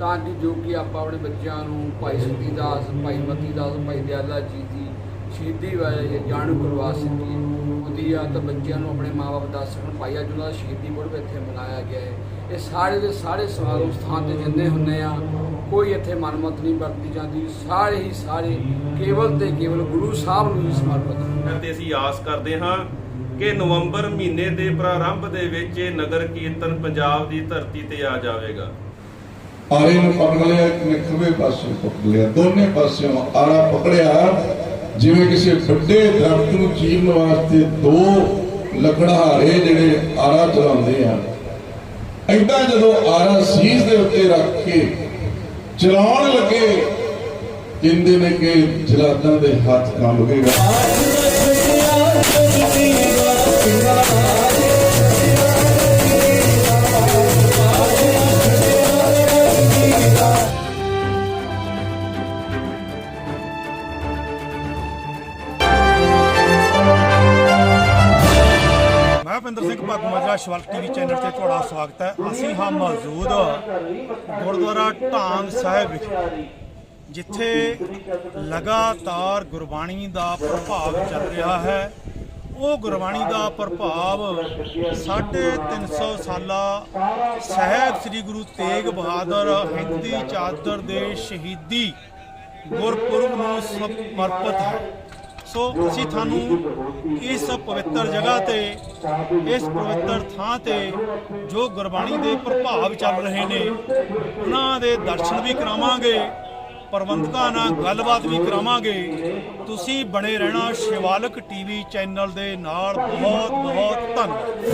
ਤਾਂ ਕਿ ਜੋ ਕਿ ਆਪਾਂ ਆਪਣੇ ਬੱਚਿਆਂ ਨੂੰ ਭਾਈ ਸਤੀ ਦਾਸ, ਭਾਈ ਮਤੀ ਦਾਸ, ਭਾਈ ਦਿਆਲਾ ਜੀ ਦੀ ਸ਼ਹੀਦੀ ਬਾਰੇ ਜਾਣੂ ਕਰਵਾ ਸਕੀਏ ਉਹਦੀ ਆ ਤਾਂ ਬੱਚਿਆਂ ਨੂੰ ਆਪਣੇ ਮਾਪੇ ਦੱਸ ਸਕਣ। ਭਾਈ ਅੱਜ ਉਹਨਾਂ ਦਾ ਸ਼ਹੀਦੀ ਪੁਰਬ ਇੱਥੇ ਮਨਾਇਆ ਗਿਆ ਹੈ। ਇਹ ਸਾਰੇ ਦੇ ਸਾਰੇ ਸਮਾਗਮ ਸਥਾਨ ਤੇ ਜਿੰਨੇ ਹੁੰਦੇ ਆ, ਕੋਈ ਇੱਥੇ ਮਨਮਤ ਨਹੀਂ ਵਰਤੀ ਜਾਂਦੀ। ਸਾਰੇ ਹੀ ਸਾਰੇ ਕੇਵਲ ਤੇ ਕੇਵਲ ਗੁਰੂ ਸਾਹਿਬ ਨੂੰ ਹੀ ਸਮਰਪਿਤ ਤੇ ਅਸੀਂ ਆਸ ਕਰਦੇ ਹਾਂ ਕਿ ਨਵੰਬਰ ਮਹੀਨੇ ਦੇ ਪ੍ਰਾਰੰਭ ਦੇ ਵਿੱਚ ਇਹ ਨਗਰ ਕੀਰਤਨ ਪੰਜਾਬ ਦੀ ਧਰਤੀ ਤੇ ਆ ਜਾਵੇਗਾ। ਆਰੇ ਨੂੰ ਪਕੜ ਲਿਆ, ਇੱਕ ਨੇ ਖੱਬੇ ਪਾਸੇ ਪਕੜ ਲਿਆ, ਦੋਨੇ ਪਾਸਿਓਂ ਆਰਾ ਪਕੜਿਆ। ਜਿਵੇਂ ਕਿਸੇ ਵੱਡੇ ਦਰਖਤ ਨੂੰ ਚੀਰਨ ਵਾਸਤੇ ਦੋ ਲੱਕੜਹਾਰੇ ਜਿਹੜੇ ਆਰਾ ਚਲਾਉਂਦੇ ਆ ਐਦਾਂ ਜਦੋਂ ਆਰਾ ਸੀਸ ਦੇ ਉੱਤੇ ਰੱਖ ਕੇ ਚਲਾਉਣ ਲੱਗੇ, ਕਹਿੰਦੇ ਨੇ ਕਿ ਜਲਾਦਾਂ ਦੇ ਹੱਥ ਕੰਬ ਗਏ। ਭਿੰਦਰ ਸਿੰਘ ਭਾਗੂ ਮਾਜਰਾ ਸ਼ਵਲ ਟੀਵੀ ਚੈਨਲ ਤੇ ਤੁਹਾਡਾ ਸਵਾਗਤ ਹੈ। ਅਸੀਂ ਹਾਂ ਮੌਜੂਦ ਗੁਰਦੁਆਰਾ ਢਾਂਗ ਸਾਹਿਬ ਵਿਖੇ ਜਿੱਥੇ ਲਗਾਤਾਰ ਗੁਰਬਾਣੀ ਦਾ ਪ੍ਰਭਾਵ ਚੱਲ ਰਿਹਾ ਹੈ। ਉਹ ਗੁਰਬਾਣੀ ਦਾ ਪ੍ਰਭਾਵ 350 ਸਾਲਾ ਸਾਹਿਬ ਸ੍ਰੀ ਗੁਰੂ ਤੇਗ ਬਹਾਦਰ ਹਿੰਦੀ ਚਾਦਰ ਦੇ ਸ਼ਹੀਦੀ ਗੁਰਪੁਰਬ ਨੂੰ ਸਮਰਪਿਤ ਹੈ। ਸੋ ਅਸੀਂ ਤੁਹਾਨੂੰ ਇਸ ਪਵਿੱਤਰ ਜਗ੍ਹਾ ਤੇ, ਇਸ ਪਵਿੱਤਰ ਥਾਂ ਤੇ ਜੋ ਗੁਰਬਾਣੀ ਦੇ ਪ੍ਰਭਾਵ ਚੱਲ ਰਹੇ ਨੇ, ਉਹਨਾਂ ਦੇ ਦਰਸ਼ਨ ਵੀ ਕਰਾਵਾਂਗੇ, ਪ੍ਰਬੰਧਕਾਂ ਨਾਲ ਗੱਲਬਾਤ ਵੀ ਕਰਾਵਾਂਗੇ। ਤੁਸੀਂ ਬਣੇ ਰਹਿਣਾ ਸ਼ਿਵਾਲਕ ਟੀਵੀ ਚੈਨਲ ਦੇ ਨਾਲ। ਬਹੁਤ ਬਹੁਤ ਧੰਨਵਾਦ।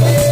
Yeah.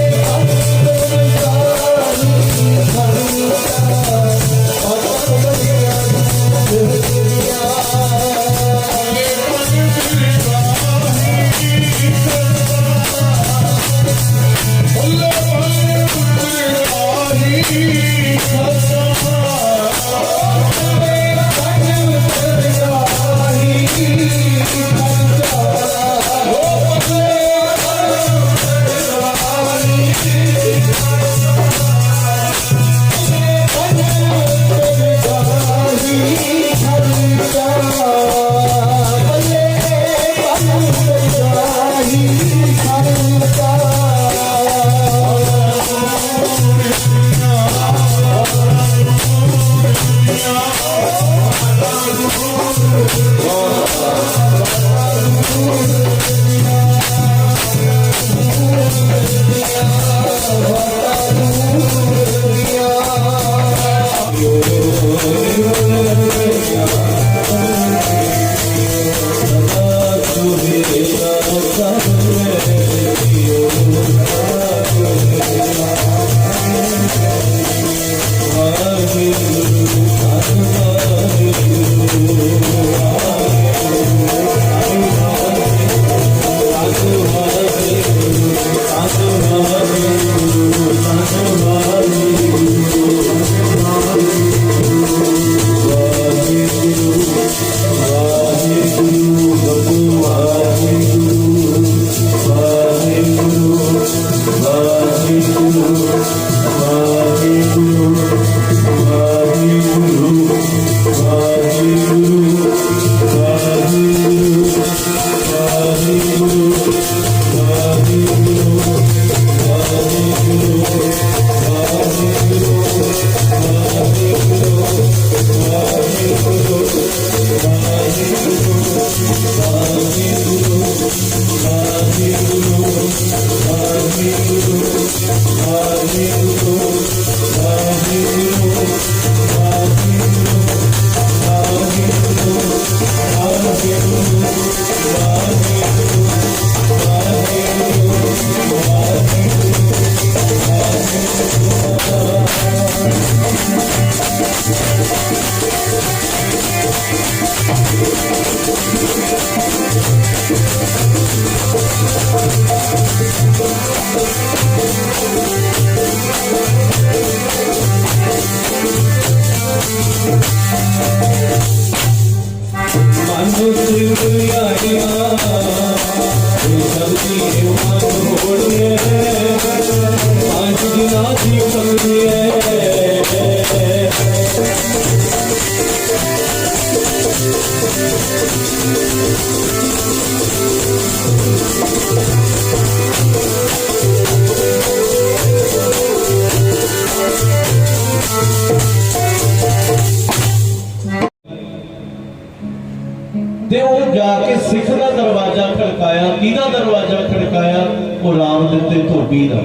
ਕਿਹਦਾ ਦਰਵਾਜ਼ਾ ਖੜਕਾਇਆ, ਉਹ ਰਾਮ ਦਿੱਤੇ ਧੋਬੀ ਦਾ।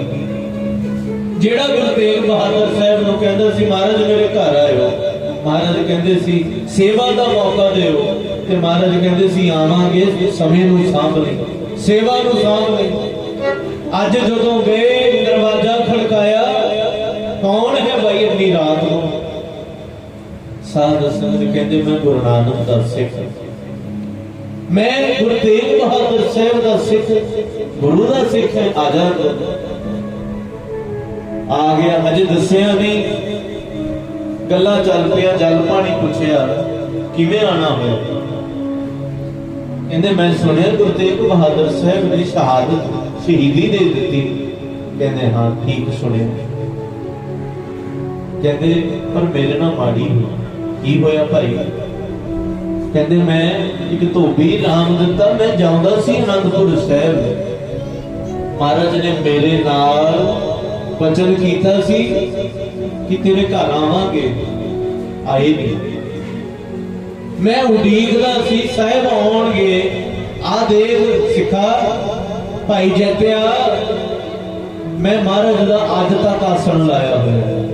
ਜਿਹੜਾ ਗੁਰੂ ਤੇਗ ਬਹਾਦਰ ਸਾਹਿਬ ਨੂੰ ਕਹਿੰਦਾ ਸੀ, ਮਹਾਰਾਜ ਮੇਰੇ ਘਰ ਆਇਓ। ਮਹਾਰਾਜ ਕਹਿੰਦੇ ਸੀ, ਸੇਵਾ ਦਾ ਮੌਕਾ ਦਿਓ। ਤੇ ਮਹਾਰਾਜ ਕਹਿੰਦੇ ਸੀ, ਆਵਾਂਗੇ, ਸਮੇਂ ਨੂੰ ਸਾਂਭ ਲਈ। ਸੇਵਾ ਨੂੰ ਸਾਂਭ ਲਈ। ਅੱਜ ਜਦੋਂ ਗਏ ਦਰਵਾਜ਼ਾ ਖੜਕਾਇਆ, ਕੌਣ ਹੈ ਭਾਈ ਇੰਨੀ ਰਾਤ ਨੂੰ? ਸਾਧ ਸੰਗਤ ਕਹਿੰਦੇ, ਮੈਂ ਗੁਰੂ ਨਾਨਕ ਦਾ ਸਿੱਖ ਮੈਂ ਗੁਰੂ ਤੇਗ ਬਹਾਦਰ ਸਾਹਿਬ ਦਾ ਸਿੱਖ, ਗੁਰੂ ਦਾ ਸਿੱਖ ਹੈ ਆਜ਼ਾਦ ਆ ਗਿਆ ਅਜੇ ਦੱਸਿਆ ਨਹੀਂ। ਗੱਲਾਂ ਚੱਲ ਪਿਆ ਜਲ ਪਾਣੀ ਪੁੱਛਿਆ, ਕਿਵੇਂ ਆਣਾ ਹੋਇਆ? ਕਹਿੰਦੇ, ਮੈਂ ਸੁਣਿਆ ਗੁਰੂ ਤੇਗ ਬਹਾਦਰ ਸਾਹਿਬ ਨੇ ਸ਼ਹਾਦਤ ਸ਼ਹੀਦੀ ਦੇ ਦਿੱਤੀ। ਕਹਿੰਦੇ, ਹਾਂ, ਠੀਕ ਸੁਣਿਆ। ਕਹਿੰਦੇ, ਪਰ ਮੇਰੇ ਨਾਲ ਮਾੜੀ ਹੋਈ। ਕੀ ਹੋਇਆ ਭਾਈ? ਕਹਿੰਦੇ ਮੈਂ ਇੱਕ ਧੋਬੀ ਨਾਮ ਦਿੱਤਾ, ਮੈਂ ਜਾਉਂਦਾ ਸੀ ਅਨੰਦਪੁਰ ਸਾਹਿਬ। ਮਹਾਰਾਜ ਨੇ ਮੇਰੇ ਨਾਲ ਵਚਨ ਕੀਤਾ ਸੀ ਕਿ ਤੇਰੇ ਘਰ ਆਵਾਂਗੇ। ਆਏ ਨਹੀਂ। ਮੈਂ ਉਡੀਕਦਾ ਸੀ, ਸਾਹਿਬ ਆਉਣਗੇ। ਆ ਦੇਖ ਸਿੱਖਾ, ਭਾਈ ਜੈਤਿਆ, ਮੈਂ ਮਹਾਰਾਜ ਦਾ ਅੱਜ ਤੱਕ ਆਸਣ ਲਾਇਆ ਹੋਇਆ। ਹੈ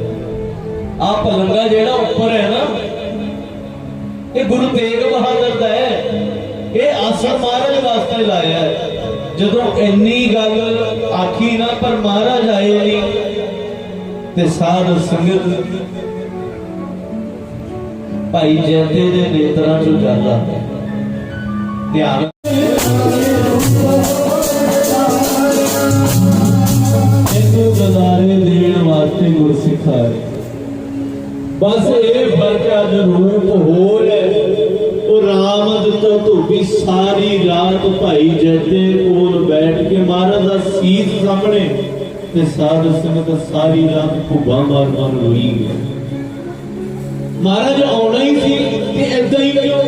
ਆ ਪਲੰਗਾ ਗੁਰੂ ਤੇਗ ਬਹਾਦਰ ਦਾ ਹੈ। ਇਹ ਆਸਣ ਮਹਾਰਾਜ ਵਾਸਤੇ ਲਾਇਆ ਜਦੋਂ ਇੰਨੀ ਗੱਲ ਆਖੀ ਨਾ ਪਰ ਮਹਾਰਾਜ ਆਏ ਨਹੀਂ ਤੇ ਸਾਧ ਸੰਗਤ ਭਾਈ ਜੈਤੇ ਦੇ ਨੇਤਰਾਂ ਚੋਂ ਜਾਂਦਾ ਧਿਆਨ ਸੀਸ ਸਾਹਮਣੇ ਤੇ ਸਾਧ ਸੰਗਤ ਸਾਰੀ ਰਾਤ ਭੁੱਬਾ ਮਾਰ ਮਾਰ ਰੋਈ ਗਈ ਮਹਾਰਾਜ ਆਉਣਾ ਹੀ ਸੀ ਤੇ ਏਦਾਂ ਹੀ ਕਿਉਂ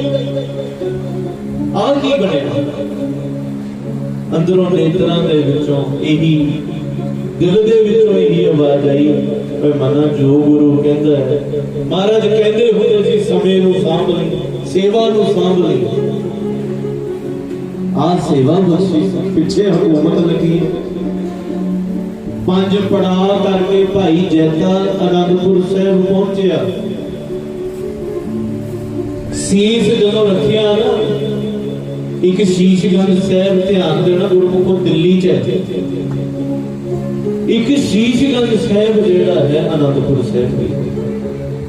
ਆਹ ਕੀ ਬਣਿਆ ਅੰਦਰੋਂ ਨੇਤਰਾਂ ਦੇ ਵਿੱਚੋਂ ਇਹੀ ਦਿਲ ਦੇ ਵਿੱਚੋਂ ਇਹੀ ਆਵਾਜ਼ ਆਈ ਓਏ ਮਨਾ ਜੋ ਗੁਰੂ ਕਹਿੰਦਾ ਹੈ ਮਹਾਰਾਜ ਕਹਿੰਦੇ ਹੁੰਦੇ ਸੀ ਸਮੇਂ ਨੂੰ ਸਾਂਭ ਲਈ ਸੇਵਾ ਨੂੰ ਸਾਂਭ ਲਈ ਆ ਸੇਵਾ ਬਖਸ਼ੀ ਸੀ, ਪਿੱਛੇ ਹਕੂਮਤ ਲੱਗੀ ਹੈ। ਪੰਜ ਪੜਾਅ ਕਰਕੇ ਭਾਈ ਜੈਦਾ ਅਨੰਦਪੁਰ ਸਾਹਿਬ ਪਹੁੰਚਿਆ। ਸੀਸ ਜਦੋਂ ਰੱਖਿਆ ਨਾ, ਇੱਕ ਸ਼ੀਸ਼ਗੰਜ ਸਾਹਿਬ ਧਿਆਨ ਦੇਣਾ ਗੁਰਮੁਖੋਂ ਦਿੱਲੀ ਚ ਹੈ। ਇੱਕ ਸ਼ੀਸ਼ਗੰਜ ਸਾਹਿਬ ਜਿਹੜਾ ਹੈ ਅਨੰਦਪੁਰ ਸਾਹਿਬ ਵਿੱਚ।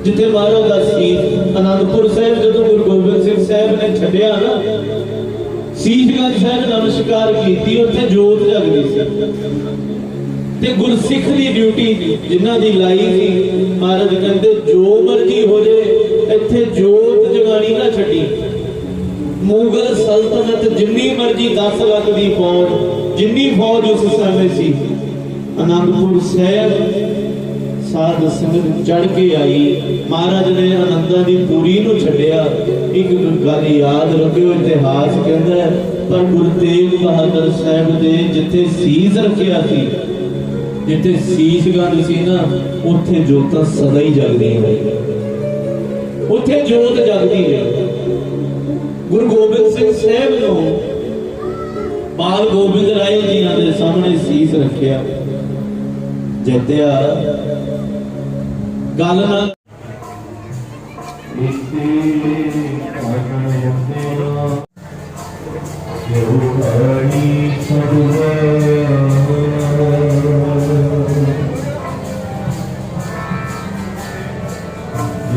ਜਿੱਥੇ ਮਹਾਰਾਜ ਦਾ ਸੀਸ ਅਨੰਦਪੁਰ ਸਾਹਿਬ ਜਦੋਂ ਗੁਰੂ ਗੋਬਿੰਦ ਸਿੰਘ ਸਾਹਿਬ ਨੇ ਛੱਡਿਆ ਨਾ, ਸ਼ੀਸ਼ਗੰਜ ਸਾਹਿਬ ਨਮਸਕਾਰ ਕੀਤੀ, ਉੱਥੇ ਜੋਤ ਜਗਦੀ ਸੀ। ਤੇ ਗੁਰਸਿੱਖ ਦੀ ਡਿਊਟੀ ਜਿਨ੍ਹਾਂ ਦੀ ਲਾਈ ਸੀ ਮਹਾਰਾਜ ਕਹਿੰਦੇ ਜੋ ਮਰਜ਼ੀ ਹੋ ਜੇ ਇੱਥੇ ਜੋਤ ਜਗਾਣੀ ਨਾ ਛੱਡੀ। ਮੁਗਲ ਸਲਤਨਤ ਜਿੰਨੀ ਮਰਜ਼ੀ 10 ਲੱਖ ਦੀ ਫੌਜ, ਜਿੰਨੀ ਫੌਜ ਉਸ ਸਮੇਂ ਸੀ, ਅਨੰਦਪੁਰ ਸਾਹਿਬ ਸਾਧ ਸੰਗਤ ਚੜ ਕੇ ਆਈ। ਮਹਾਰਾਜ ਨੇ ਆਨੰਦਾਂ ਦੀ ਪੂਰੀ ਨੂੰ ਛੱਡਿਆ। ਇੱਕ ਗੱਲ ਯਾਦ ਰੱਖਿਓ, ਇਤਿਹਾਸ ਕਹਿੰਦਾ ਪਰ ਗੁਰੂ ਤੇਗ ਬਹਾਦਰ ਸਾਹਿਬ ਦੇ ਜਿੱਥੇ ਸੀਸ ਰੱਖਿਆ ਸੀ ਜਿੱਥੇ ਸੀਸ ਗੰਢ ਸੀ ਨਾ, ਉੱਥੇ ਜੋਤਾਂ ਸਦਾ ਹੀ ਜਗਦੀਆਂ ਰਹੀਆਂ ਉੱਥੇ ਜੋਤ ਜਗਦੀ ਰਹੀ ਗੁਰੂ ਗੋਬਿੰਦ ਸਿੰਘ ਸਾਹਿਬ ਨੂੰ ਬਾਲ ਗੋਬਿੰਦ ਰਾਏ ਜੀ ਦੇ ਸਾਹਮਣੇ ਸੀਸ ਰੱਖਿਆ। ਜਿੱਤਿਆ ਗੱਲ ਨਾਲ ਵਾਹਿਗੁਰੂ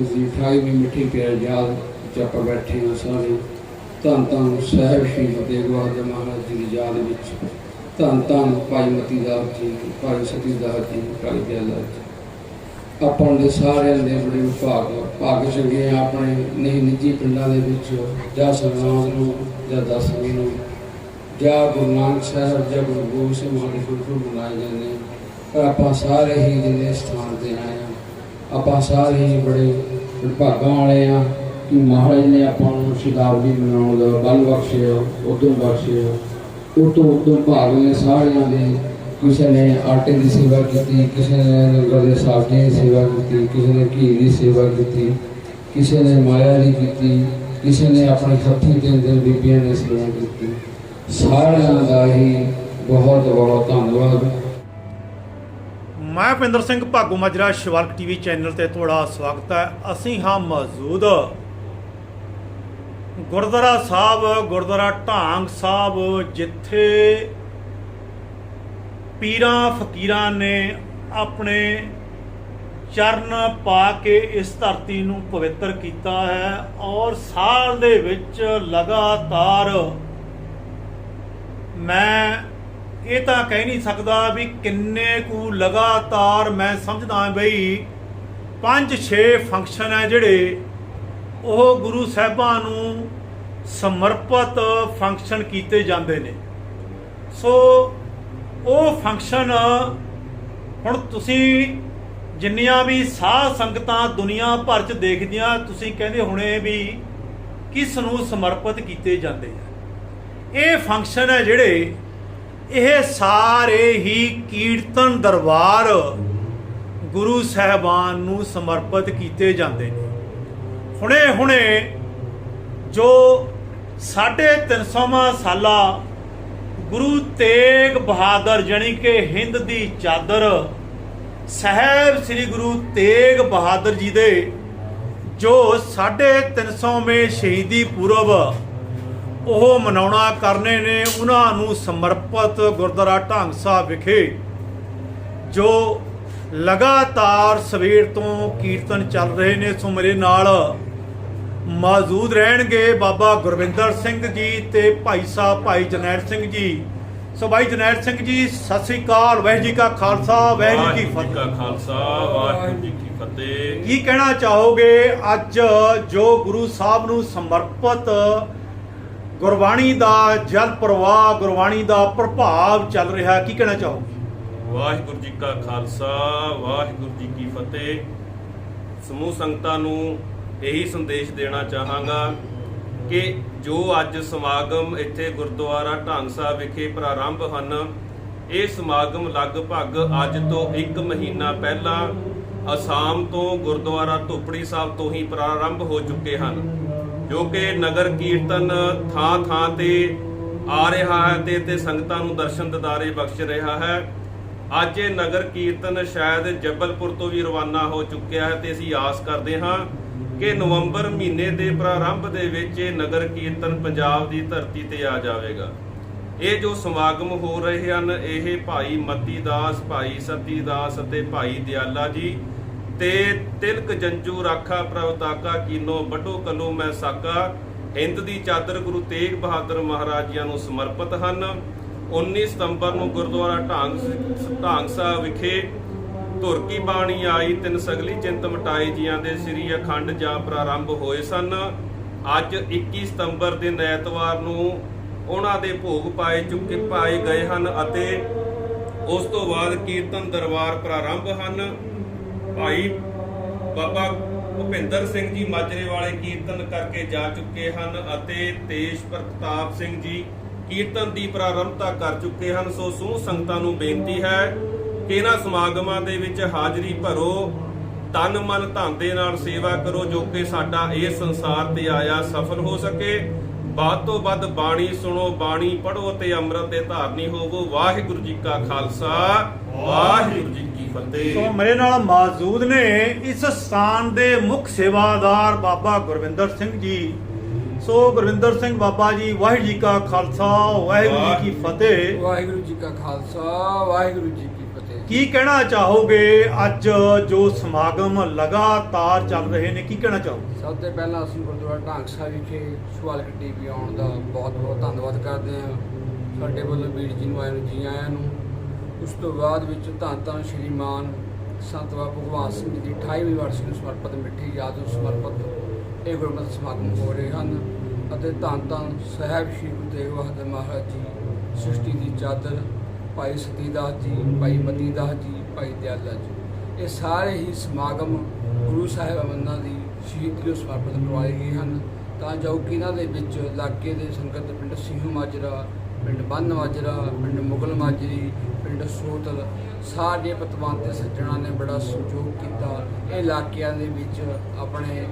ਭਗਵਾਨ ਸਿੰਘ ਜੀ 28ਵੀਂ ਮਿੱਠੀ ਪਿਆਰ ਯਾਦ ਜਪ ਬੈਠੇ ਹਾਂ ਸਾਰੇ। ਧੰਨ ਧੰਨ ਸਾਹਿਬ ਸ਼੍ਰੀ ਫਤਿਹ ਗੁਰੂ ਮਹਾਰਾਜ ਜੀ ਦੀ ਯਾਦ ਵਿੱਚ। ਧੰਨ ਧੰਨ ਭਾਈ ਮਤੀ ਦਾਸ ਜੀ, ਭਾਈ ਸਤੀ ਦਾਸ ਜੀ, ਭਾਈ ਦਿਆਲਾ ਜੀ। ਆਪਾਂ ਦੇ ਸਾਰਿਆਂ ਦੇ ਬੜੇ ਭਾਗ ਭਾਗ ਚੰਗੇ ਆ ਆਪਣੇ ਨਹੀਂ ਨਿੱਜੀ ਪਿੰਡਾਂ ਦੇ ਵਿੱਚ, ਜਾਂ ਸਰਨਾਮ ਨੂੰ, ਜਾਂ ਦਸਵੀਂ ਨੂੰ। ਜਾਂ ਗੁਰੂ ਨਾਨਕ ਸਾਹਿਬ, ਜਾਂ ਗੁਰੂ ਗੋਬਿੰਦ ਸਿੰਘ ਮਹਾਰਾਜ ਦੇ ਗੁਰਪੁਰਬ ਮਨਾਏ ਜਾਂਦੇ ਪਰ ਆਪਾਂ ਸਾਰੇ ਹੀ ਜਿੰਨੇ ਸਥਾਨ ਤੇ ਆਏ ਆ ਆਪਾਂ ਸਾਰੇ ਹੀ ਬੜੇ ਭਾਗਾਂ ਵਾਲੇ ਆ ਕਿ ਮਹਾਰਾਜ ਨੇ ਆਪਾਂ ਨੂੰ ਸ਼ਤਾਬਦੀ ਮਨਾਉਣ ਦਾ ਬਲ ਬਖਸ਼ਿਆ, ਉਦੋਂ ਬਖਸ਼ਿਆ। ਉਹ ਤੋਂ ਉਤੋਂ ਭਾਗ ਨੇ ਸਾਰਿਆਂ ਦੇ। ਕਿਸੇ ਨੇ ਆਟੇ ਦੀ ਸੇਵਾ ਕੀਤੀ, ਕਿਸੇ ਨੇ ਲੰਗਰ ਦੇ ਸਾਬੇ ਦੀ ਸੇਵਾ ਕੀਤੀ, ਕਿਸੇ ਨੇ ਘੀ ਦੀ ਸੇਵਾ ਕੀਤੀ, ਕਿਸੇ ਨੇ ਮਾਇਆ ਦੀ ਕੀਤੀ, ਕਿਸੇ ਨੇ ਆਪਣੇ ਹੱਥੀਂ 'ਤੇ ਦਿਨ ਬੀਬੀਆਂ ਨੇ ਸੇਵਾ ਕੀਤੀ। ਸਾਰਿਆਂ ਦਾ ਹੀ ਬਹੁਤ ਬਹੁਤ ਧੰਨਵਾਦ। ਮੈਂ ਭਿੰਦਰ ਸਿੰਘ ਭਾਗੂ ਮਾਜਰਾ ਸ਼ਿਵਲਕ ਟੀਵੀ ਚੈਨਲ ਤੇ ਤੁਹਾਡਾ ਸਵਾਗਤ ਹੈ। ਅਸੀਂ ਹਾਂ ਮੌਜੂਦ ਗੁਰਦੁਆਰਾ ਸਾਹਿਬ, ਗੁਰਦੁਆਰਾ ਢਾਂਗ ਸਾਹਿਬ, ਜਿੱਥੇ ਪੀਰਾਂ ਫਕੀਰਾਂ ਨੇ ਆਪਣੇ ਚਰਨ ਪਾ ਕੇ ਇਸ ਧਰਤੀ ਨੂੰ ਪਵਿੱਤਰ ਕੀਤਾ ਹੈ ਔਰ ਸਾਲ ਦੇ ਵਿੱਚ ਲਗਾਤਾਰ ਮੈਂ ਇਹ ਤਾਂ ਕਹਿ ਨਹੀਂ ਸਕਦਾ ਵੀ ਕਿੰਨੇ ਕੁ ਲਗਾਤਾਰ ਮੈਂ ਸਮਝਦਾ ਬਈ 5-6 ਫੰਕਸ਼ਨ ਹੈ ਜਿਹੜੇ ਉਹ ਗੁਰੂ ਸਾਹਿਬਾਂ ਨੂੰ ਸਮਰਪਿਤ ਫੰਕਸ਼ਨ ਕੀਤੇ ਜਾਂਦੇ ਨੇ। ਸੋ ਉਹ ਫੰਕਸ਼ਨ ਹੁਣ ਤੁਸੀਂ ਜਿੰਨੀਆਂ ਵੀ ਸਾਧ ਸੰਗਤਾਂ ਦੁਨੀਆ ਭਰ ਚ ਦੇਖਦੀਆਂ, ਤੁਸੀਂ ਕਹਿੰਦੇ ਹੋਣੇ ਵੀ ਕਿਸ ਨੂੰ ਸਮਰਪਿਤ ਕੀਤੇ ਜਾਂਦੇ ਆ। ਇਹ ਫੰਕਸ਼ਨ ਹੈ ਜਿਹੜੇ ਇਹ ਸਾਰੇ ਹੀ ਕੀਰਤਨ ਦਰਬਾਰ ਗੁਰੂ ਸਾਹਿਬਾਨ ਨੂੰ ਸਮਰਪਿਤ ਕੀਤੇ ਜਾਂਦੇ ਨੇ। ਹੁਣੇ ਹੁਣੇ ਜੋ 350ਵਾਂ ਸਾਲਾ ਗੁਰੂ ਤੇਗ ਬਹਾਦਰ ਜਾਣੀ ਕਿ ਹਿੰਦ ਦੀ ਚਾਦਰ ਸਾਹਿਬ ਸ੍ਰੀ ਗੁਰੂ ਤੇਗ ਬਹਾਦਰ ਜੀ ਦੇ ਜੋ 350ਵੇਂ ਸ਼ਹੀਦੀ ਪੁਰਬ ਉਹ ਮਨਾਉਣਾ ਕਰਨੇ ਨੇ ਉਹਨਾਂ ਨੂੰ ਸਮਰਪਿਤ ਗੁਰਦੁਆਰਾ ਢੰਗ ਸਾਹਿਬ ਵਿਖੇ ਜੋ ਲਗਾਤਾਰ ਸਵੇਰ ਤੋਂ ਕੀਰਤਨ ਚੱਲ ਰਹੇ ਨੇ। ਸੋ ਮੇਰੇ ਨਾਲ ਮੌਜੂਦ ਰਹਿਣਗੇ ਬਾਬਾ ਗੁਰਵਿੰਦਰ ਸਿੰਘ ਜੀ ਤੇ ਭਾਈ ਸਾਹਿਬ ਭਾਈ ਜਨੈਲ ਸਿੰਘ ਜੀ। ਸੋ ਭਾਈ ਜਨੈਲ ਸਿੰਘ ਜੀ ਸਤਿ ਸ੍ਰੀ ਅਕਾਲ ਵਾਹਿਗੁਰੂ ਜੀ ਕਾ ਖਾਲਸਾ ਵਾਹਿਗੁਰੂ ਜੀ ਕੀ ਜੀ ਕਾ ਫਤਿਹ। ਖਾਲਸਾ ਵਾਹਿਗੁਰੂ ਜੀ ਕੀ ਫਤਿਹ। ਕੀ ਕਹਿਣਾ ਚਾਹੋਗੇ? ਅੱਜ ਜੋ ਗੁਰੂ ਸਾਹਿਬ ਨੂੰ ਸਮਰਪਿਤ ਗੁਰਬਾਣੀ ਦਾ ਜਲ ਪ੍ਰਵਾਹ, ਗੁਰਬਾਣੀ ਦਾ ਪ੍ਰਭਾਵ ਚੱਲ ਰਿਹਾ, ਕੀ ਕਹਿਣਾ ਚਾਹੋਗੇ? ਵਾਹਿਗੁਰੂ ਜੀ ਕਾ ਖਾਲਸਾ, ਵਾਹਿਗੁਰੂ ਜੀ ਕੀ ਫਤਿਹ। ਸਮੂਹ ਸੰਗਤਾਂ ਨੂੰ ਇਹੀ ਸੰਦੇਸ਼ ਦੇਣਾ ਚਾਹਾਂਗਾ ਕਿ ਜੋ ਅੱਜ ਸਮਾਗਮ ਇੱਥੇ ਗੁਰਦੁਆਰਾ ਢੰਗ ਵਿਖੇ ਪ੍ਰਾਰੰਭ ਹਨ, ਇਹ ਸਮਾਗਮ ਲਗਭਗ ਅੱਜ ਤੋਂ 1 ਮਹੀਨਾ ਪਹਿਲਾਂ ਅਸਾਮ ਤੋਂ ਗੁਰਦੁਆਰਾ ਧੋਪੜੀ ਸਾਹਿਬ ਤੋਂ ਹੀ ਪ੍ਰਾਰੰਭ ਹੋ ਚੁੱਕੇ ਹਨ। ਜੋ ਕਿ ਨਗਰ ਕੀਰਤਨ ਥਾਂ ਥਾਂ ਤੇ ਆ ਰਿਹਾ ਹੈ ਤੇ ਤੇ ਸੰਗਤਾਂ ਨੂੰ ਦਰਸ਼ਨ ਦਿਦਾਰੇ ਬਖਸ਼ ਰਿਹਾ ਹੈ। ਅੱਜ ਇਹ ਨਗਰ ਕੀਰਤਨ ਸ਼ਾਇਦ ਜਬਲਪੁਰ ਤੋਂ ਵੀ ਰਵਾਨਾ ਹੋ ਚੁੱਕਿਆ ਹੈ ਤੇ ਅਸੀਂ ਆਸ ਕਰਦੇ ਹਾਂ ਕਿ ਨਵੰਬਰ ਮਹੀਨੇ ਦੇ ਪ੍ਰਾਰੰਭ ਦੇ ਵਿੱਚ ਇਹ ਨਗਰ ਕੀਰਤਨ ਪੰਜਾਬ ਦੀ ਧਰਤੀ ਤੇ ਆ ਜਾਵੇਗਾ। ਇਹ ਜੋ ਸਮਾਗਮ ਹੋ ਰਹੇ ਹਨ, ਇਹ ਭਾਈ ਮਤੀ ਦਾਸ, ਭਾਈ ਸਤੀ ਦਾਸ ਅਤੇ ਭਾਈ ਦਿਆਲਾ ਜੀ ਤੇ ਤਿਲਕ ਜੰਜੂ ਰਾਖਾ ਪ੍ਰਵਤਾਕਾ ਕੀਨੋ ਬਟੋ ਕਲੋ ਮੈਂ ਸਾਕਾ। ਹਿੰਦ ਦੀ ਚਾਦਰ ਗੁਰੂ ਤੇਗ ਬਹਾਦਰ ਮਹਾਰਾਜ ਜੀਆਂ ਨੂੰ ਸਮਰਪਿਤ ਹਨ। 19 ਸਤੰਬਰ ਨੂੰ ਗੁਰਦੁਆਰਾ ਢਾਂਗ ਢਾਂਗ ਸਾਹਿਬ ਵਿਖੇ ਧੁਰ ਕੀ ਬਾਣੀ ਆਈ। ਤਿੰਨ ਸਗਲੀ ਚਿੰਤ ਮਟਾਈ ਜੀਆਂ ਦੇ ਸ੍ਰੀ ਅਖੰਡ ਜਾਂ ਪ੍ਰਾਰੰਭ ਹੋਏ ਸਨ। ਅੱਜ 21 ਸਤੰਬਰ ਦੇ ਐਤਵਾਰ ਨੂੰ ਉਹਨਾਂ ਦੇ ਭੋਗ ਪਾਏ ਚੁੱਕੇ ਪਾਏ ਗਏ ਹਨ ਅਤੇ ਉਸ ਤੋਂ ਬਾਅਦ ਕੀਰਤਨ ਦਰਬਾਰ ਪ੍ਰਾਰੰਭ ਹਨ। ਭਾਈ ਬਾਬਾ ਭੁਪਿੰਦਰ ਸਿੰਘ ਜੀ ਮਾਜਰੇ ਵਾਲੇ ਕੀਰਤਨ ਕਰਕੇ ਜਾ ਚੁੱਕੇ ਹਨ ਅਤੇ ਤੇਜ ਪ੍ਰਤਾਪ ਸਿੰਘ ਜੀ ਕੀਰਤਨ ਦੀ ਪ੍ਰਾਰੰਭਤਾ ਕਰ ਚੁੱਕੇ ਹਨ। ਸੋ ਸਮੂਹ ਸੰਗਤਾਂ ਨੂੰ ਬੇਨਤੀ ਹੈ ਕਿ ਇਹਨਾਂ ਸਮਾਗਮਾਂ ਦੇ ਵਿੱਚ ਹਾਜ਼ਰੀ ਭਰੋ, ਤਨ ਮਨ ਧੰਦੇ ਨਾਲ ਸੇਵਾ ਕਰੋ, ਜੋ ਕਿ ਸਾਡਾ ਇਹ ਸੰਸਾਰ ਤੇ ਆਇਆ ਸਫਲ ਹੋ ਸਕੇ। ਵੱਧ ਤੋਂ ਵੱਧ ਬਾਣੀ ਸੁਣੋ ਬਾਣੀ ਪੜੋ ਤੇ ਅੰਮ੍ਰਿਤ ਦੇ ਧਾਰਨੀ ਹੋਵੋ। ਵਾਹਿਗੁਰੂ ਜੀ ਕਾ ਖਾਲਸਾ ਵਾਹਿਗੁਰੂ ਜੀ ਕੀ ਫਤਿਹ। ਸੋ ਮੇਰੇ ਨਾਲ ਮੌਜੂਦ ਨੇ ਇਸ ਸਥਾਨ ਦੇ ਮੁੱਖ ਸੇਵਾਦਾਰ ਬਾਬਾ ਗੁਰਵਿੰਦਰ ਸਿੰਘ ਜੀ। ਸੋ ਗੁਰਵਿੰਦਰ ਸਿੰਘ ਬਾਬਾ ਜੀ ਵਾਹਿਗੁਰੂ ਜੀ ਕਾ ਖਾਲਸਾ ਵਾਹਿਗੁਰੂ ਜੀ ਕੀ ਫਤਿਹ ਵਾਹਿਗੁਰੂ ਜੀ ਕਾ ਖਾਲਸਾ ਵਾਹਿਗੁਰੂ ਜੀ ਕੀ ਕਹਿਣਾ ਚਾਹੋਗੇ? ਅੱਜ ਜੋ ਸਮਾਗਮ ਲਗਾਤਾਰ ਚੱਲ ਰਹੇ ਨੇ, ਕੀ ਕਹਿਣਾ ਚਾਹੋਗੇ? ਸਭ ਤੋਂ ਪਹਿਲਾਂ ਅਸੀਂ ਗੁਰਦੁਆਰਾ ਢਾਂਗ ਵਿਖੇ ਵਿਖੇ ਸਵਾਲਕ ਟੀਵੀ ਆਉਣ ਦਾ ਬਹੁਤ ਬਹੁਤ ਧੰਨਵਾਦ ਕਰਦੇ ਹਾਂ। ਸਾਡੇ ਵੱਲੋਂ ਵੀਰ ਜੀ ਨੂੰ ਆਏ ਨੂੰ ਜੀ ਆਇਆਂ ਨੂੰ। ਉਸ ਤੋਂ ਬਾਅਦ ਵਿੱਚ ਧੰਨ ਧੰਨ ਸ਼੍ਰੀ ਮਾਨ ਸੰਤ ਬਾਬਾ ਭਗਵਾਨ ਸਿੰਘ ਜੀ ਦੀ 28ਵੀਂ ਵਰਸੀ ਨੂੰ ਸਮਰਪਿਤ ਮਿੱਠੀ ਯਾਦ ਨੂੰ ਸਮਰਪਿਤ ਇਹ ਗੁਰਮਤਿ ਸਮਾਗਮ ਹੋ ਰਹੇ ਹਨ ਅਤੇ ਧੰਨ ਧੰਨ ਸਾਹਿਬ ਸ਼੍ਰੀ ਗੁਰੂ ਤੇਗ ਬਹਾਦਰ ਮਹਾਰਾਜ ਜੀ, ਸ੍ਰਿਸ਼ਟੀ ਦੀ ਚਾਦਰ ਭਾਈ ਸਤੀਦਾਸ ਜੀ, ਭਾਈ ਮਤੀ ਦਾਸ ਜੀ, ਭਾਈ ਦਿਆਲਾ ਜੀ। ਇਹ ਸਾਰੇ ਹੀ ਸਮਾਗਮ ਗੁਰੂ ਸਾਹਿਬ ਅਮਰਨਾ ਦੀ ਸ਼ਹੀਦੀ ਨੂੰ ਸਮਰਪਿਤ ਕਰਵਾਏ ਗਏ ਹਨ। ਤਾਂ ਜੋ ਕਿ ਇਹਨਾਂ ਦੇ ਵਿੱਚ ਇਲਾਕੇ ਦੇ ਸੰਗਤ, ਪਿੰਡ ਸਿੰਘੂ ਮਾਜਰਾ, ਪਿੰਡ ਬੰਨ ਮਾਜਰਾ, ਪਿੰਡ ਮੁਗਲ ਮਾਜਰੀ, ਪਿੰਡ ਸੋਤਲ ਸਾਰੇ ਪਤਵੰਤ ਸੱਜਣਾ ਨੇ ਬੜਾ ਸਹਿਯੋਗ ਕੀਤਾ। ਇਹ ਇਲਾਕਿਆਂ ਦੇ ਵਿੱਚ ਆਪਣੇ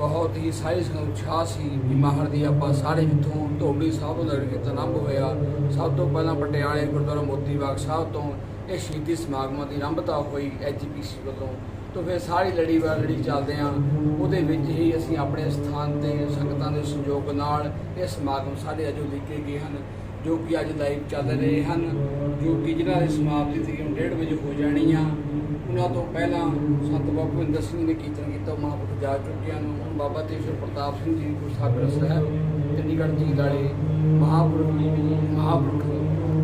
ਬਹੁਤ ਹੀ ਸਾਰੀ ਸੰਗਤ ਉਤਸ਼ਾਹ ਸੀ। ਵੀ ਮਾਹਰ ਦੀ ਆਪਾਂ ਸਾਰੇ ਜਿੱਥੋਂ ਧੋਬੀ ਸਾਹਿਬ ਤੋਂ ਨਗਰ ਕੀਰਤਨ ਆਰੰਭ ਹੋਇਆ, ਸਭ ਤੋਂ ਪਹਿਲਾਂ ਪਟਿਆਲੇ ਗੁਰਦੁਆਰਾ ਮੋਤੀ ਬਾਗ ਸਾਹਿਬ ਤੋਂ ਇਹ ਸ਼ਹੀਦੀ ਸਮਾਗਮਾਂ ਦੀ ਆਰੰਭਤਾ ਹੋਈ ਐਜੀਪੀਸੀ ਵੱਲੋਂ। ਤੋਂ ਫਿਰ ਸਾਰੀ ਲੜੀ ਵਾਰ ਲੜੀ ਚੱਲਦੇ ਆ। ਉਹਦੇ ਵਿੱਚ ਹੀ ਅਸੀਂ ਆਪਣੇ ਸਥਾਨ ਤੇ ਸੰਗਤਾਂ ਦੇ ਸਹਿਯੋਗ ਨਾਲ ਇਹ ਸਮਾਗਮ ਸਾਰੇ ਅਜੋ ਲਿਖੇ ਗਏ ਹਨ, ਜੋ ਕਿ ਅੱਜ ਲਾਈਵ ਚੱਲ ਰਹੇ ਹਨ, ਜੋ ਕਿ ਜਿਹਨਾਂ ਦੀ ਸਮਾਪਤੀ ਤਕਰੀਬਨ 1:30 ਵਜੇ ਹੋ ਜਾਣੀ ਆ। ਉਹਨਾਂ ਤੋਂ ਪਹਿਲਾਂ ਸੰਤ ਬਾਬਾ ਭੁਪਿੰਦਰ ਸਿੰਘ ਨੇ ਕੀਰਤਨ ਕੀਤਾ ਉਹ ਮਹਾਂਪੁਰਖ ਜਾ ਚੁੱਕਿਆਂ ਨੂੰ। ਬਾਬਾ ਤੇਜਰ ਪ੍ਰਤਾਪ ਸਿੰਘ ਜੀ ਗੁਰੂ ਸਾਗਰ ਸਾਹਿਬ, ਚੰਡੀਗੜ੍ਹ ਜੀ ਵਾਲੇ ਮਹਾਂਪੁਰਖ ਮਹਾਂਪੁਰਖ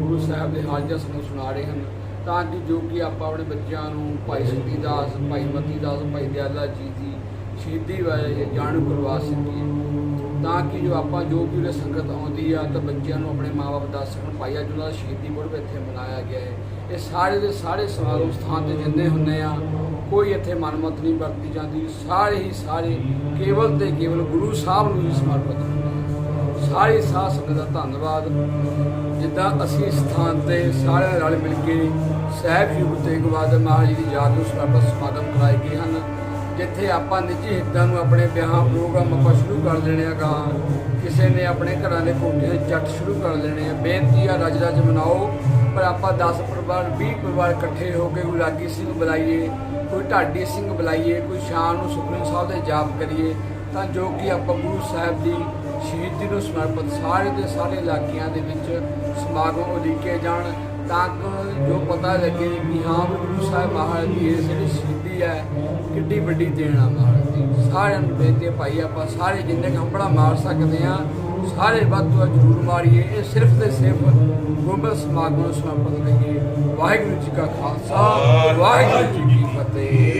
ਗੁਰੂ ਸਾਹਿਬ ਦੇ ਹਾਜ਼ਰ ਸਾਨੂੰ ਸੁਣਾ ਰਹੇ ਹਨ। ਤਾਂ ਕਿ ਜੋ ਕਿ ਆਪਾਂ ਆਪਣੇ ਬੱਚਿਆਂ ਨੂੰ, ਭਾਈ ਸਤੀ ਦਾਸ, ਭਾਈ ਮਤੀ ਦਾਸ, ਭਾਈ ਦਿਆਲਾ ਜੀ ਦੀ ਸ਼ਹੀਦੀ ਬਾਰੇ ਜਾਣੂ ਕਰਵਾ ਸਕੀਏ। ਤਾਂ ਕਿ ਜੋ ਆਪਾਂ ਜੋ ਵੀ ਉਰੇ ਸੰਗਤ ਆਉਂਦੀ ਆ, ਤਾਂ ਬੱਚਿਆਂ ਨੂੰ ਆਪਣੇ ਮਾਪੇ ਦੱਸ ਸਕਣ, ਭਾਈ ਅੱਜ ਉਹਨਾਂ ਦਾ ਸ਼ਹੀਦੀ ਪੁਰਬ ਇੱਥੇ ਮਨਾਇਆ ਗਿਆ ਹੈ। ਇਹ ਸਾਰੇ ਦੇ ਸਾਰੇ ਸਮਾਗਮ ਸਥਾਨ ਤੇ ਜਿੰਨੇ ਹੁੰਦੇ ਆ। ਕੋਈ ਇੱਥੇ ਮਨਮਤ ਨਹੀਂ ਵਰਤੀ ਜਾਂਦੀ। ਸਾਰੇ ਹੀ ਸਾਰੇ ਕੇਵਲ ਤੇ ਕੇਵਲ ਗੁਰੂ ਸਾਹਿਬ ਨੂੰ ਹੀ ਸਮਰਪਿਤ ਹੁੰਦੇ ਸਾਰੇ ਸਾਰੀ ਸਾਧ ਸੰਗਤ ਦਾ ਧੰਨਵਾਦ। ਜਿੱਦਾਂ ਅਸੀਂ ਇਸ ਸਥਾਨ ਤੇ ਸਾਰਿਆਂ ਰਲ ਮਿਲ ਕੇ ਸਾਹਿਬ ਜੀ ਗੁਰੂ ਤੇਗ ਬਹਾਦਰ ਮਹਾਰਾਜ ਦੀ ਯਾਦ ਨੂੰ ਸਮਰਪਿਤ ਸਮਾਗਮ ਕਰਾਏ ਗਏ ਹਨ। ਜਿੱਥੇ ਆਪਾਂ ਨਿੱਜੀ ਹਿੱਤਾਂ ਨੂੰ ਆਪਣੇ ਵਿਆਹ ਪ੍ਰੋਗਰਾਮ ਆਪਾਂ ਸ਼ੁਰੂ ਕਰ ਲੈਣੇ ਆ ਗਾਂ। ਕਿਸੇ ਨੇ ਆਪਣੇ ਘਰਾਂ ਦੇ ਕੋਠੇ ਤੇ ਜੱਟ ਸ਼ੁਰੂ ਕਰ ਲੈਣੇ ਆ। ਬੇਨਤੀ ਆ ਰਜ ਰਜ ਮਨਾਓ। ਪਰ ਆਪਾਂ 10 ਪਰਿਵਾਰ 20 ਪਰਿਵਾਰ ਇਕੱਠੇ ਹੋ ਕੇ ਕੋਈ ਰਾਗੀ ਸਿੰਘ ਬੁਲਾਈਏ, ਕੋਈ ਢਾਡੀ ਸਿੰਘ ਬੁਲਾਈਏ, ਕੋਈ ਸ਼ਾਮ ਨੂੰ ਸੁਖਮਨੀ ਸਾਹਿਬ ਦੇ ਜਾਪ ਕਰੀਏ, ਤਾਂ ਜੋ ਕਿ ਆਪਾਂ ਗੁਰੂ ਸਾਹਿਬ ਦੀ ਸ਼ਹੀਦੀ ਨੂੰ ਸਮਰਪਿਤ ਸਾਰੇ ਦੇ ਸਾਰੇ ਇਲਾਕਿਆਂ ਦੇ ਵਿੱਚ ਸਮਾਗਮ ਉਲੀਕੇ ਜਾਣ, ਤਾਂ ਕਿ ਜੋ ਪਤਾ ਲੱਗੇ ਕਿ ਹਾਂ, ਵੀ ਗੁਰੂ ਸਾਹਿਬ ਮਹਾਰਾਜ ਦੀ ਇਹ ਜਿਹੜੀ ਸ਼ਹੀਦੀ ਹੈ, ਕਿੱਡੀ ਵੱਡੀ ਦੇਣ ਆ ਮਹਾਰਾਜ ਦੀ। ਸਾਰਿਆਂ ਨੂੰ ਬੇਨਤੀ ਭਾਈ, ਆਪਾਂ ਸਾਰੇ ਜਿੰਨੇ ਕੁ ਹੰਬੜਾ ਮਾਰ ਸਕਦੇ ਆ ਸਾਰੇ ਵੱਧ ਤੋਂ ਵੱਧ ਜ਼ਰੂਰ ਮਾਰੀਏ। ਇਹ ਸਿਰਫ ਤੇ ਸਿਰਫ ਗੁਰਮਤਿ ਸਮਾਗਮ ਨੂੰ ਸਮਰਪਿਤ ਰਹੀਏ ਵਾਹਿਗੁਰੂ ਜੀ ਕਾ ਖਾਲਸਾ, ਵਾਹਿਗੁਰੂ ਜੀ ਕੀ ਫਤਿਹ।